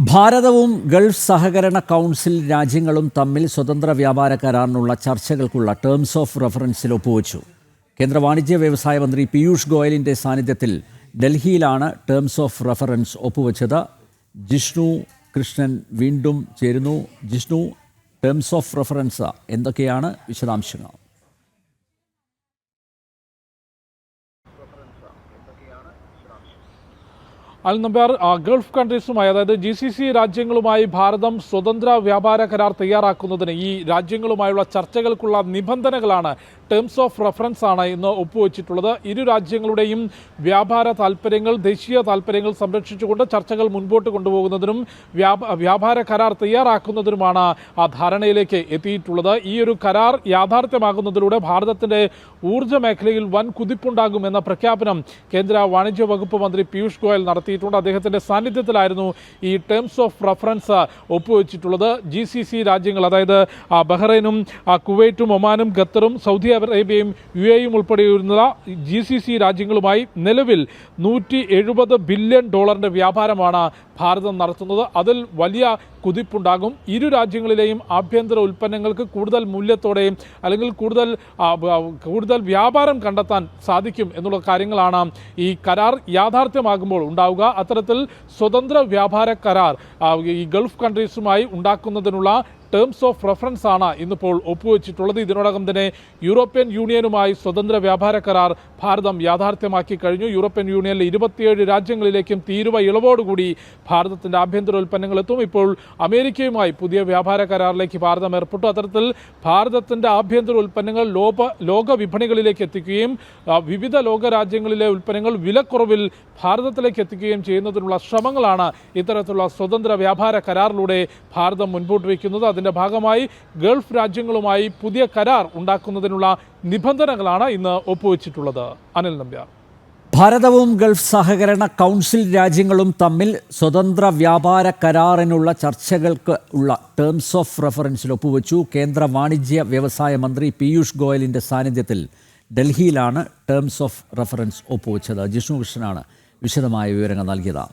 ഭാരതവും Gulf സഹകരണ council രാജ്യങ്ങളും തമ്മിൽ സ്വതന്ത്ര വ്യാപാര കരാറിനുള്ള ചർച്ചകൾക്കുള്ള ടേംസ് ഓഫ് റെഫറൻസിൽ ഒപ്പുവച്ചു. കേന്ദ്ര വാണിജ്യ വ്യവസായ മന്ത്രി പീയൂഷ് ഗോയലിന്റെ സാന്നിധ്യത്തിൽ ഡൽഹിയിലാണ് ടേംസ് ഓഫ് റെഫറൻസ് ഒപ്പുവെച്ചത്. ജിഷ്ണു കൃഷ്ണൻ വീണ്ടും ചേരുന്നു. ജിഷ്ണു ടേംസ് ഓഫ് റെഫറൻസ് എന്തൊക്കെയാണ്? വിശദാംശങ്ങൾ. അൽ നമ്പ്യാർ ഗൾഫ് കൺട്രീസുമായി അതായത് ജി സി സി രാജ്യങ്ങളുമായി ഭാരതം സ്വതന്ത്ര വ്യാപാര കരാർ തയ്യാറാക്കുന്നതിന് ഈ രാജ്യങ്ങളുമായുള്ള ചർച്ചകൾക്കുള്ള നിബന്ധനകളാണ് ടേംസ് ഓഫ് റെഫറൻസ് ആണ് ഇന്ന് ഒപ്പുവെച്ചിട്ടുള്ളത്. ഇരു രാജ്യങ്ങളുടെയും വ്യാപാര താൽപ്പര്യങ്ങൾ ദേശീയ താൽപ്പര്യങ്ങൾ സംരക്ഷിച്ചുകൊണ്ട് ചർച്ചകൾ മുൻപോട്ട് കൊണ്ടുപോകുന്നതിനും വ്യാപാര കരാർ തയ്യാറാക്കുന്നതിനുമാണ് ആ ധാരണയിലേക്ക് എത്തിയിട്ടുള്ളത്. ഈ ഒരു കരാർ യാഥാർത്ഥ്യമാകുന്നതിലൂടെ ഭാരതത്തിന്റെ ഊർജ മേഖലയിൽ വൻ കുതിപ്പുണ്ടാകുമെന്ന പ്രഖ്യാപനം കേന്ദ്ര വാണിജ്യ വകുപ്പ് മന്ത്രി പീയൂഷ് ഗോയൽ നടത്തിയിട്ടുണ്ട്. അദ്ദേഹത്തിന്റെ സാന്നിധ്യത്തിലായിരുന്നു ഈ ടേംസ് ഓഫ് റഫറൻസ് ഒപ്പുവെച്ചിട്ടുള്ളത്. ജി സി സി രാജ്യങ്ങൾ അതായത് ബഹ്റൈനും കുവൈറ്റും ഒമാനും ഖത്തറും സൗദി അറേബ്യയും യു എയും ഉൾപ്പെടെയുള്ള ജി സി സി രാജ്യങ്ങളുമായി നിലവിൽ നൂറ്റി എഴുപത് ബില്യൺ ഡോളറിന്റെ വ്യാപാരമാണ് ഭാരതം നടത്തുന്നത്. അതിൽ വലിയ കുതിപ്പുണ്ടാകും. ഇരു രാജ്യങ്ങളിലെയും ആഭ്യന്തര ഉൽപ്പന്നങ്ങൾക്ക് കൂടുതൽ മൂല്യത്തോടെയും അല്ലെങ്കിൽ കൂടുതൽ കൂടുതൽ വ്യാപാരം കണ്ടെത്താൻ സാധിക്കും എന്നുള്ള കാര്യങ്ങളാണ് ഈ കരാർ യാഥാർത്ഥ്യമാകുമ്പോൾ ഉണ്ടാവുക. അത്തരത്തിൽ സ്വതന്ത്ര വ്യാപാര കരാർ ഈ ഗൾഫ് കൺട്രീസുമായി ഉണ്ടാക്കുന്നതിനുള്ള ടേംസ് ഓഫ് റെഫറൻസ് ആണ് ഇന്നിപ്പോൾ ഒപ്പുവെച്ചിട്ടുള്ളത്. ഇതിനോടകം തന്നെ യൂറോപ്യൻ യൂണിയനുമായി സ്വതന്ത്ര വ്യാപാര കരാർ ഭാരതം യാഥാർത്ഥ്യമാക്കി കഴിഞ്ഞു. യൂറോപ്യൻ യൂണിയനിലെ ഇരുപത്തിയേഴ് രാജ്യങ്ങളിലേക്കും തീരുവ ഇളവോടുകൂടി ഭാരതത്തിന്റെ ആഭ്യന്തര ഉൽപ്പന്നങ്ങൾ എത്തും. ഇപ്പോൾ അമേരിക്കയുമായി പുതിയ വ്യാപാര കരാറിലേക്ക് ഭാരതം ഏർപ്പെട്ടു. അത്തരത്തിൽ ഭാരതത്തിന്റെ ആഭ്യന്തര ഉൽപ്പന്നങ്ങൾ ലോക ലോക വിപണികളിലേക്ക് എത്തിക്കുകയും വിവിധ ലോക രാജ്യങ്ങളിലെ ഉൽപ്പന്നങ്ങൾ വിലക്കുറവിൽ ഭാരതത്തിലേക്ക് എത്തിക്കുകയും ചെയ്യുന്നതിനുള്ള ശ്രമങ്ങളാണ് ഇത്തരത്തിലുള്ള സ്വതന്ത്ര വ്യാപാര കരാറിലൂടെ ഭാരതം മുൻപോട്ട് വയ്ക്കുന്നത്. അതിന്റെ ഭാഗമായി ഗൾഫ് രാജ്യങ്ങളുമായി പുതിയ കരാർ ഉണ്ടാക്കുന്നതിനുള്ള നിബന്ധനകളാണ് ഇന്ന് ഒപ്പുവെച്ചിട്ടുള്ളത്. അനിൽ നമ്പ്യാർ. ഭാരതവും ഗൾഫ് സഹകരണ കൗൺസിൽ രാജ്യങ്ങളും തമ്മിൽ സ്വതന്ത്ര വ്യാപാര കരാറിനുള്ള ചർച്ചകൾക്ക് ഉള്ള ടേംസ് ഓഫ് റെഫറൻസിൽ ഒപ്പുവെച്ചു. കേന്ദ്ര വാണിജ്യ വ്യവസായ മന്ത്രി പീയൂഷ് ഗോയലിന്റെ സാന്നിധ്യത്തിൽ ഡൽഹിയിലാണ് ടേംസ് ഓഫ് റെഫറൻസ് ഒപ്പുവെച്ചത്. ജിഷ്ണു കൃഷ്ണനാണ് വിശദമായ വിവരങ്ങൾ നൽകിയത്.